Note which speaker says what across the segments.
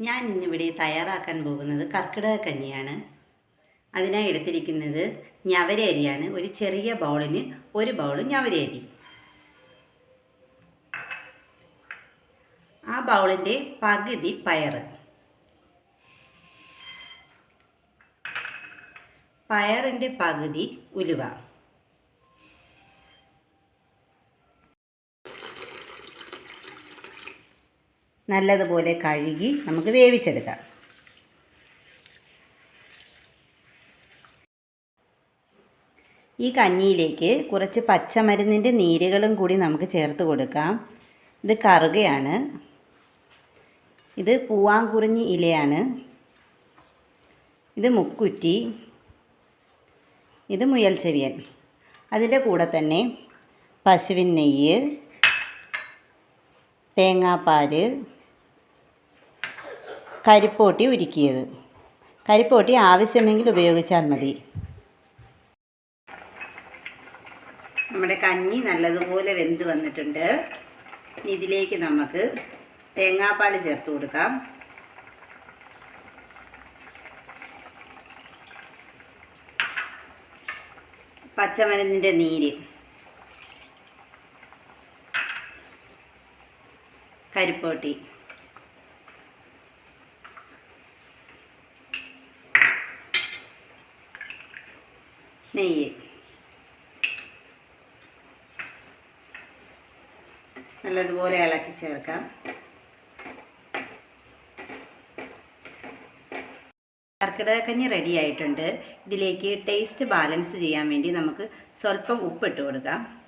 Speaker 1: ഞാൻ ഇന്നിവിടെ തയ്യാറാക്കാൻ പോകുന്നത് കർക്കിടക കഞ്ഞിയാണ്. അതിനായി എടുത്തിരിക്കുന്നത് ഞവര അരിയാണ്. ഒരു ചെറിയ ബൗളിന് ഒരു ബൗൾ ഞവര അരി. ആ ബൗളിന്റെ പകുതി പയറ്. പയറിന്റെ പകുതി ഉലുവ. നല്ലതുപോലെ കഴുകി നമുക്ക് വേവിച്ചെടുക്കാം. ഈ കഞ്ഞിയിലേക്ക് കുറച്ച് പച്ചമരുന്നിന്റെ നീരുകളും കൂടി നമുക്ക് ചേർത്ത് കൊടുക്കാം. ഇത് കറുകയാണ്. ഇത് പൂവാങ്കുറിഞ്ഞി ഇലയാണ്. ഇത് മുക്കുറ്റി. ഇത് മുയൽ ചെവിയൻ അതിന്റെ കൂടെ തന്നെ പശുവിൻ നെയ്യ്. തേങ്ങാപ്പാൽ കരിപ്പോട്ടി ഉരുക്കിയത്. കരിപ്പോട്ടി ആവശ്യമെങ്കിൽ ഉപയോഗിച്ചാൽ മതി. നമ്മുടെ കഞ്ഞി നല്ലതുപോലെ വെന്ത് വന്നിട്ടുണ്ട്. ഇതിലേക്ക് നമുക്ക് തേങ്ങാപ്പാൽ ചേർത്ത് കൊടുക്കാം. പച്ചമരുന്നിന്റെ നീര്. കരിപ്പോട്ടി. നെയ്യ്. നല്ലതുപോലെ ഇളക്കി ചേർക്കാം. കർക്കിടകക്കഞ്ഞി റെഡി ആയിട്ടുണ്ട്. ഇതിലേക്ക് ടേസ്റ്റ് ബാലൻസ് ചെയ്യാൻ വേണ്ടി നമുക്ക് സ്വല്പം ഉപ്പിട്ട് കൊടുക്കാം.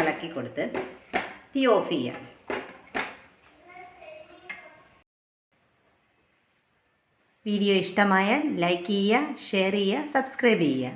Speaker 1: ഇളക്കി കൊടുത്ത് തീ ഓഫ് ചെയ്യാം. വീഡിയോ ഇഷ്ടമായാൽ ലൈക്ക് ചെയ്യുക ഷെയർ ചെയ്യുക സബ്സ്ക്രൈബ് ചെയ്യുക.